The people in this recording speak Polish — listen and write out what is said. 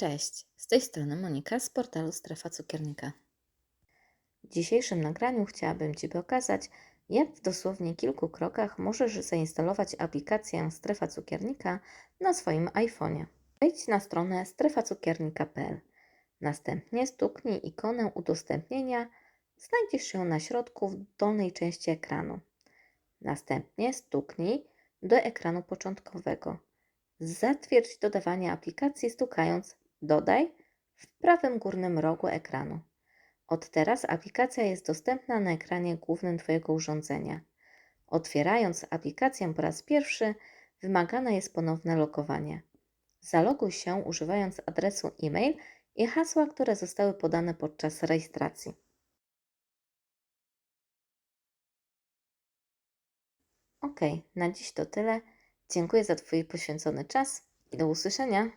Cześć, z tej strony Monika z portalu Strefa Cukiernika. W dzisiejszym nagraniu chciałabym Ci pokazać, jak w dosłownie kilku krokach możesz zainstalować aplikację Strefa Cukiernika na swoim iPhone'ie. Wejdź na stronę strefacukiernika.pl. Następnie stuknij ikonę udostępnienia, znajdziesz ją na środku w dolnej części ekranu. Następnie stuknij do ekranu początkowego. Zatwierdź dodawanie aplikacji stukając Dodaj w prawym górnym rogu ekranu. Od teraz aplikacja jest dostępna na ekranie głównym Twojego urządzenia. Otwierając aplikację po raz pierwszy, wymagane jest ponowne logowanie. Zaloguj się używając adresu e-mail i hasła, które zostały podane podczas rejestracji. Ok, na dziś to tyle. Dziękuję za Twój poświęcony czas i do usłyszenia.